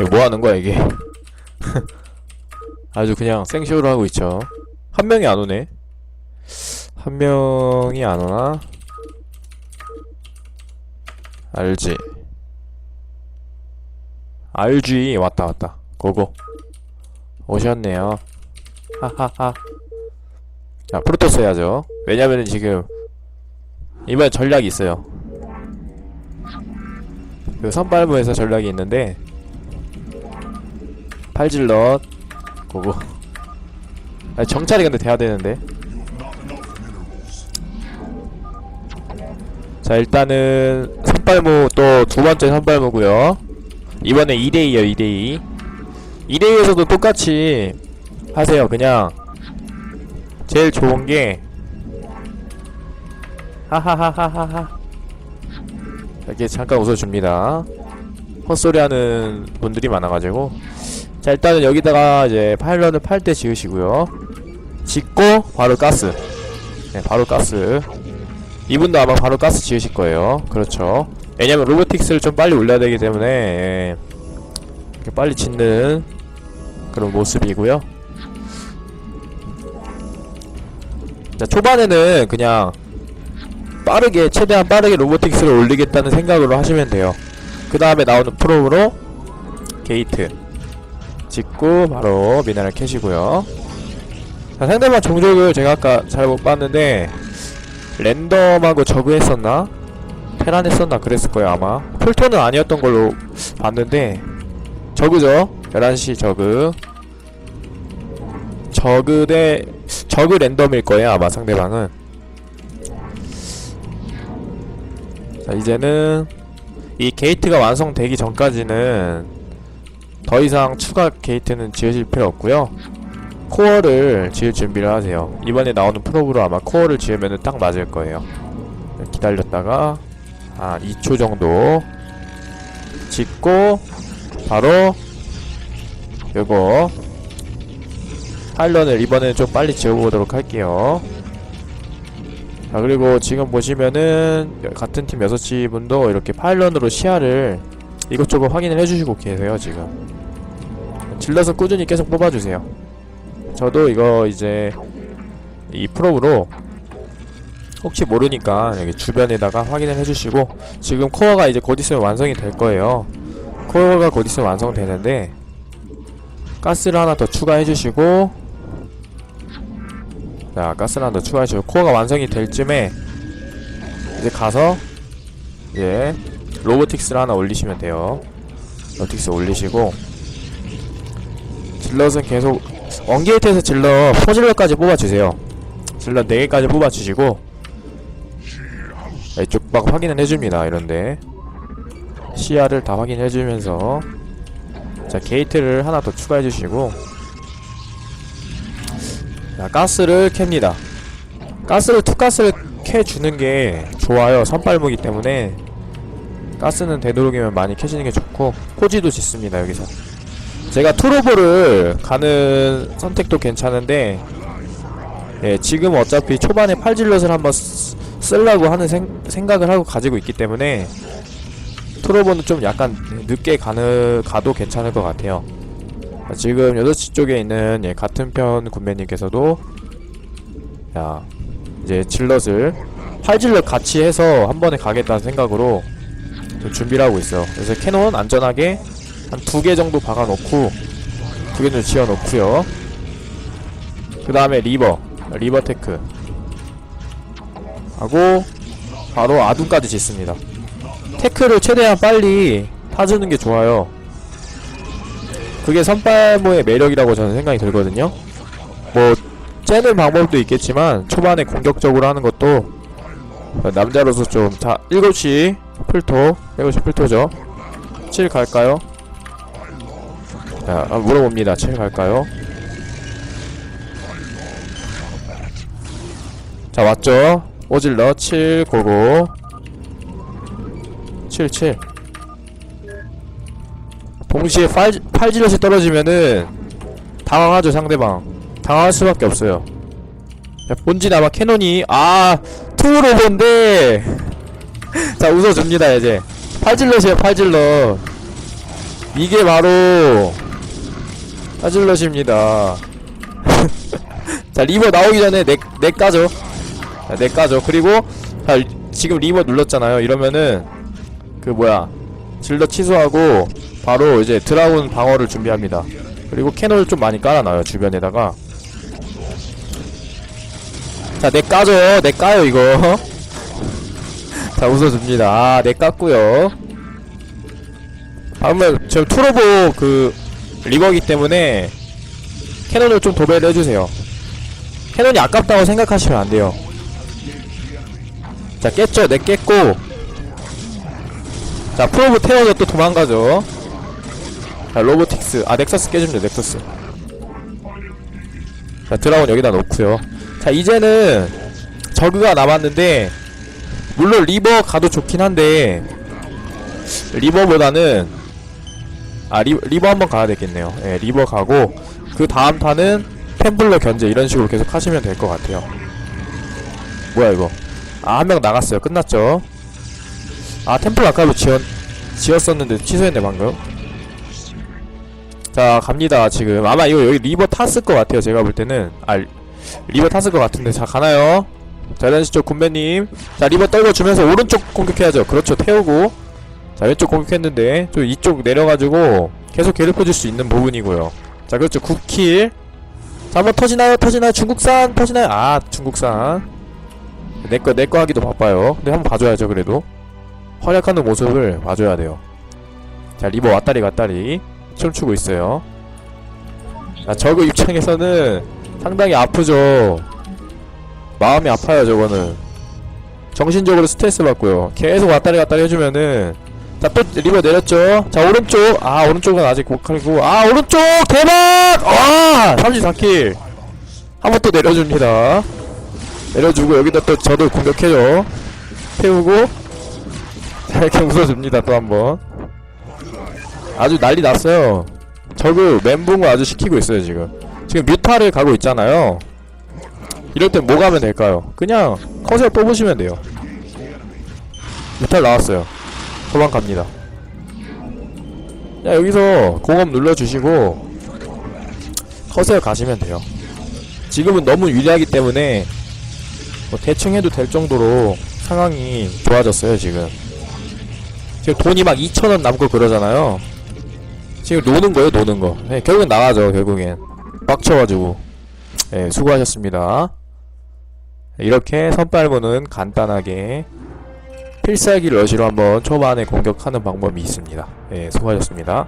이거 뭐 하는 거야 이게? 아주 그냥 생쇼를 하고 있죠. 한 명이 안 오네. 한 명이 안 오나? 알지. RG 왔다 왔다. 고고. 오셨네요. 하하하. 자 프로토스 해야죠. 왜냐면은 지금 이번에 전략이 있어요. 그 선발부에서 전략이 있는데 팔질럿 고고. 아, 정찰이 근데 돼야 되는데. 자 일단은 선발무 또 두 번째 선발무고요. 이번에 2대2요 2대2 2대2에서도 똑같이 하세요 그냥. 제일 좋은 게. 하하하하하하. 이렇게 잠깐 웃어줍니다. 헛소리 하는 분들이 많아가지고 자 일단은 여기다가 이제 파일런을 팔 때 지으시고요. 짓고 바로 가스. 네 바로 가스. 이분도 아마 바로 가스 지으실 거예요. 그렇죠. 왜냐면 로보틱스를 좀 빨리 올려야 되기 때문에 예, 빨리 짓는 그런 모습이고요. 자 초반에는 그냥 빠르게 최대한 빠르게 로보틱스를 올리겠다는 생각으로 하시면 돼요. 그 다음에 나오는 프롬으로 게이트 짓고 바로 미나를 캐시고요. 자, 상대방 종족을 제가 아까 잘 못 봤는데 랜덤하고 저그 했었나? 테란 했었나 그랬을 거예요 아마. 풀토는 아니었던 걸로 봤는데 저그죠? 11시 저그. 저그 대 저그 랜덤일 거예요 아마 상대방은. 자 이제는 이 게이트가 완성되기 전까지는 더 이상 추가 게이트는 지으실 필요 없고요. 코어를 지을 준비를 하세요. 이번에 나오는 프로브로 아마 코어를 지으면 딱 맞을 거예요. 기다렸다가 한 2초 정도 짓고 바로 요거 파일런을 이번에는 좀 빨리 지어보도록 할게요. 자 그리고 지금 보시면은 같은 팀 6시 분도 이렇게 파일런으로 시야를 이것저것 확인을 해주시고 계세요 지금 질러서 꾸준히 계속 뽑아주세요. 저도 이거 이제 이 프로브로 혹시 모르니까 여기 주변에다가 확인을 해주시고 지금 코어가 이제 곧 있으면 완성이 될 거예요. 코어가 곧 있으면 완성되는데 가스를 하나 더 추가해 주시고 자 가스를 하나 더 추가해 주시고 코어가 완성이 될 쯤에 이제 가서 예 로보틱스를 하나 올리시면 돼요. 로보틱스 올리시고 질럿은 계속 원게이트에서 질럿 포질럿까지 뽑아주세요. 질럿 4개까지 뽑아주시고 이쪽 막 확인을 해줍니다 이런데. 시야를 다 확인해주면서. 자 게이트를 하나 더 추가해주시고. 자 가스를 캡니다. 가스를 투가스를 캐주는 게 좋아요 선발무기 때문에. 가스는 되도록이면 많이 캐시는 게 좋고 포지도 짓습니다 여기서 제가 투로보를 가는 선택도 괜찮은데 예 지금 어차피 초반에 팔질럿을 한번 쓰, 쓰려고 하는 생, 생각을 하고 가지고 있기 때문에 투로보는 좀 약간 늦게 가는 가도 괜찮을 것 같아요. 자, 지금 8시 쪽에 있는 예, 같은 편 군매님께서도 야 이제 질럿을 팔질럿 같이 해서 한 번에 가겠다는 생각으로 좀 준비를 하고 있어요. 그래서 캐논 안전하게 한 두 개 정도 박아놓고 두 개는 지어놓고요. 그 다음에 리버 리버 테크. 하고 바로 아둔까지 짓습니다. 테크를 최대한 빨리 타주는 게 좋아요. 그게 선발모의 매력이라고 저는 생각이 들거든요. 뭐 째는 방법도 있겠지만 초반에 공격적으로 하는 것도 남자로서 좀 자 7시 풀토 7시 풀토죠. 7 갈까요? 자, 아, 물어봅니다. 7 갈까요? 자, 왔죠? 오질러 7 고고 7 7 동시에 팔, 팔질럿이 떨어지면은 당황하죠 상대방. 당황할 수밖에 없어요. 자, 본진 아마 캐논이 아 투로 본데! 자 웃어줍니다 이제. 팔질럿이에요 팔질럿. 이게 바로 하질럿입니다. 자 리버 나오기 전에 넥, 넥 까죠. 자, 넥 까죠. 그리고 자 리- 지금 리버 눌렀잖아요. 이러면은 그 뭐야. 질러 취소하고 바로 이제 드라운 방어를 준비합니다. 그리고 캐논을 좀 많이 깔아놔요 주변에다가. 자넥 까죠. 넥 까요 이거. 자 웃어줍니다. 아넥 깠고요. 다음은 저 투로보 그 리버기 때문에 캐논을 좀 도배를 해주세요. 캐논이 아깝다고 생각하시면 안 돼요. 자 깼죠? 내 깼고. 자 프로브 태워서 또 도망가죠. 자 로보틱스. 아 넥서스 깨줍니다 넥서스. 자 드라곤 여기다 놓고요. 자 이제는 저그가 남았는데 물론 리버 가도 좋긴 한데 리버보다는 아 리, 리버 한번 가야 되겠네요. 예 리버 가고 그 다음 탄은 템블러 견제 이런 식으로 계속 하시면 될 것 같아요. 뭐야 이거? 아 한 명 나갔어요. 끝났죠? 아 템플 아까도 지었, 지었었는데 취소했네 방금. 자 갑니다 지금. 아마 이거 여기 리버 탔을 것 같아요 제가 볼 때는. 아 리버 탔을 것 같은데. 자 가나요? 자 이런 식쪽 군배님. 자 리버 떨궈주면서 오른쪽 공격해야죠. 그렇죠 태우고 자 왼쪽 공격했는데 좀 이쪽 내려가지고 계속 괴롭혀줄 수 있는 부분이고요. 자 그렇죠. 9킬. 자 한번 터지나요? 터지나요? 중국산 터지나요? 아 중국산. 내거 내거 하기도 바빠요. 근데 한번 봐줘야죠 그래도. 활약하는 모습을 봐줘야 돼요. 자 리버 왔다리 갔다리. 춤추고 있어요. 자 저그 입장에서는 상당히 아프죠. 마음이 아파요 저거는. 정신적으로 스트레스 받고요. 계속 왔다리 갔다리 해주면은 자또 리버 내렸죠? 자 오른쪽. 아 오른쪽은 아직 고칼이고. 아 오른쪽! 대박! 아 34킬. 한 번 또 내려줍니다. 내려주고 여기다 또 저도 공격해줘 태우고. 자 이렇게 웃어줍니다 또 한번. 아주 난리 났어요. 저그 멘붕을 아주 시키고 있어요 지금. 지금 뮤타를 가고 있잖아요. 이럴 땐 뭐 가면 될까요? 그냥 커세어 뽑으시면 돼요. 뮤탈 나왔어요 도망갑니다. 야 여기서 공업 눌러주시고 커세어 가시면 돼요. 지금은 너무 유리하기 때문에 뭐 대충 해도 될 정도로 상황이 좋아졌어요 지금. 지금 돈이 막 2천원 남고 그러잖아요. 지금 노는 거예요 노는 거. 네, 결국엔 나가죠 결국엔. 빡쳐가지고. 네, 수고하셨습니다. 이렇게 선빨무는 간단하게 필살기 러시로 한번 초반에 공격하는 방법이 있습니다. 예, 수고하셨습니다